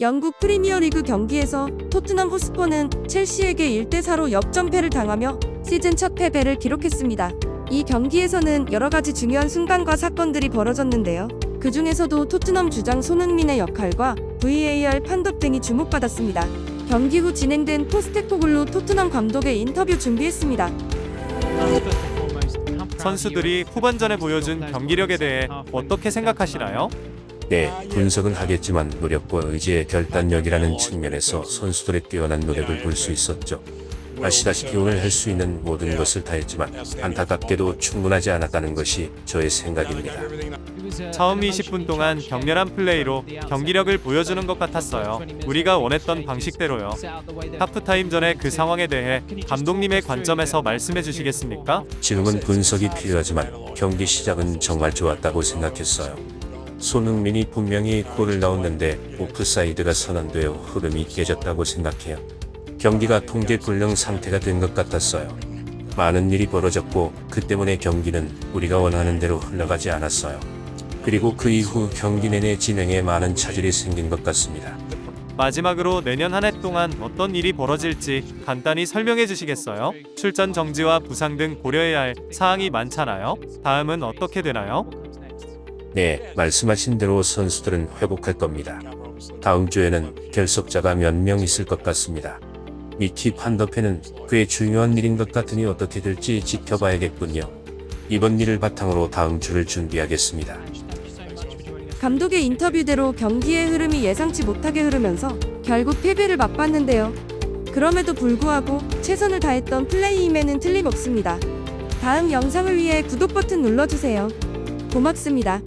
영국 프리미어리그 경기에서 토트넘 호스퍼는 첼시에게 1대4로 역전패를 당하며 시즌 첫 패배를 기록했습니다. 이 경기에서는 여러 가지 중요한 순간과 사건들이 벌어졌는데요. 그 중에서도 토트넘 주장 손흥민의 역할과 VAR 판독 등이 주목받았습니다. 경기 후 진행된 포스테코글루 토트넘 감독의 인터뷰 준비했습니다. 선수들이 후반전에 보여준 경기력에 대해 어떻게 생각하시나요? 네, 분석은 하겠지만 노력과 의지의 결단력이라는 측면에서 선수들의 뛰어난 노력을 볼 수 있었죠. 아시다시피 오늘 할 수 있는 모든 것을 다했지만 안타깝게도 충분하지 않았다는 것이 저의 생각입니다. 처음 20분 동안 격렬한 플레이로 경기력을 보여주는 것 같았어요. 우리가 원했던 방식대로요. 하프타임 전에 그 상황에 대해 감독님의 관점에서 말씀해 주시겠습니까? 지금은 분석이 필요하지만 경기 시작은 정말 좋았다고 생각했어요. 손흥민이 분명히 골을 넣었는데 오프사이드가 선언되어 흐름이 깨졌다고 생각해요. 경기가 통제 불능 상태가 된 것 같았어요. 많은 일이 벌어졌고 그 때문에 경기는 우리가 원하는 대로 흘러가지 않았어요. 그리고 그 이후 경기 내내 진행에 많은 차질이 생긴 것 같습니다. 마지막으로 내년 한 해 동안 어떤 일이 벌어질지 간단히 설명해 주시겠어요? 출전 정지와 부상 등 고려해야 할 사항이 많잖아요. 다음은 어떻게 되나요? 네, 말씀하신 대로 선수들은 회복할 겁니다. 다음 주에는 결석자가 몇 명 있을 것 같습니다. 미키 판더페는 꽤 중요한 일인 것 같으니 어떻게 될지 지켜봐야겠군요. 이번 일을 바탕으로 다음 주를 준비하겠습니다. 감독의 인터뷰대로 경기의 흐름이 예상치 못하게 흐르면서 결국 패배를 맛봤는데요. 그럼에도 불구하고 최선을 다했던 플레이임에는 틀림없습니다. 다음 영상을 위해 구독 버튼 눌러주세요. 고맙습니다.